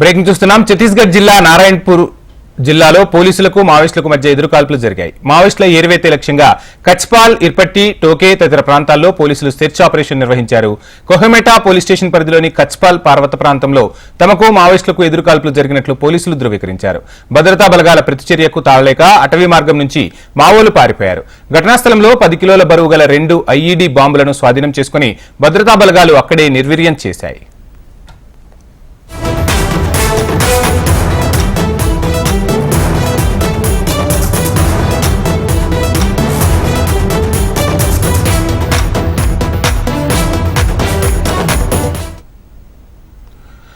Breaking చూస్తున్నాం. ఛత్తీస్గఢ్ జిల్లా నారాయణపూర్ జిల్లాలో పోలీసులకు మావోయిస్టులకు మధ్య ఎదురుకాల్పులు జరిగాయి. మావోయిస్టుల ఏరివేతే లక్ష్యంగా కచ్పాల్ ఇర్పట్టి టోకే తదితర ప్రాంతాల్లో పోలీసులు సెర్చ్ ఆపరేషన్ నిర్వహించారు. కొహమెటా పోలీస్ స్టేషన్ పరిధిలోని కచ్పాల్ పార్వత ప్రాంతంలో తమకు మావోయిస్టులకు ఎదురుకాల్పులు జరిగినట్లు పోలీసులు ధృవీకరించారు. భద్రతా బలగాల ప్రతిచర్యకు తాళలేక అటవీ మార్గం నుంచి మావోలు పారిపోయారు. ఘటనా స్థలంలో పది కిలోల బరువు గల రెండు ఐఈడీ బాంబులను స్వాధీనం చేసుకుని భద్రతా బలగాలు అక్కడే నిర్వీర్యం చేశాయి.